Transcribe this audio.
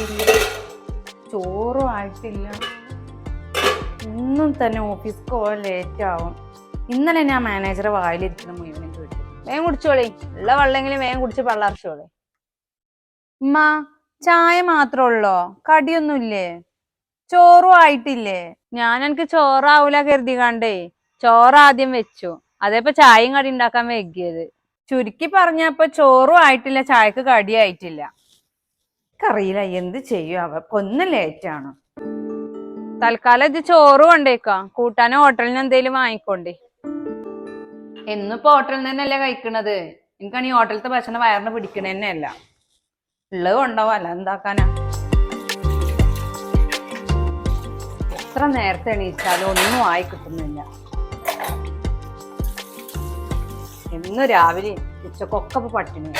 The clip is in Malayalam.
ആയിട്ടില്ല ചോറും ആയിട്ടില്ല. ഇന്നും തന്നെ ഓഫീസിൽ പോകാൻ ലേറ്റ് ആവും. ഇന്നലെ ഞാൻ മാനേജറെ വായിലിരിക്കുന്ന മുഴുവനും കേട്ടു വേഗം കുടിച്ചോളി. ഉള്ള വെള്ളമെങ്കിലും വേഗം കുടിച്ച് പള്ളർച്ചോളി. ഉമ്മ ചായ മാത്രമേ ഉള്ളോ? കടിയൊന്നുമില്ലേ? ചോറും ആയിട്ടില്ലേ? ഞാൻ എനിക്ക് ചോറാവൂല കരുതി കണ്ടേ ചോറ് ആദ്യം വെച്ചു. അതേപ്പോ ചായയും കടി ഉണ്ടാക്കാൻ വൈകിയത്. ചുരുക്കി പറഞ്ഞപ്പോ ചോറും ആയിട്ടില്ല ചായക്ക് കടിയായിട്ടില്ല. എനിക്കറിയില്ല എന്ത് ചെയ്യും. അവർക്കൊന്ന് ലേറ്റാണ് തൽക്കാലം ഇത് ചോറ് കൊണ്ടേക്കാം. കൂട്ടാനോ ഹോട്ടലിന് നിന്ന് എന്തേലും വാങ്ങിക്കോണ്ടേ. എന്നിപ്പോ ഹോട്ടലിൽ തന്നെയല്ലേ കഴിക്കണത്? എനിക്കാണ് ഈ ഹോട്ടലത്തെ ഭക്ഷണം വയറിന് പിടിക്കണ തന്നെയല്ല. ഉള്ളത് കൊണ്ടാവും അല്ല എന്താക്കാനാ? എത്ര നേരത്തെ എണീച്ചാലും ഒന്നും ആയി കിട്ടുന്നില്ല. എന്നും രാവിലെ ഉച്ചക്കൊക്കെ പട്ടിണി.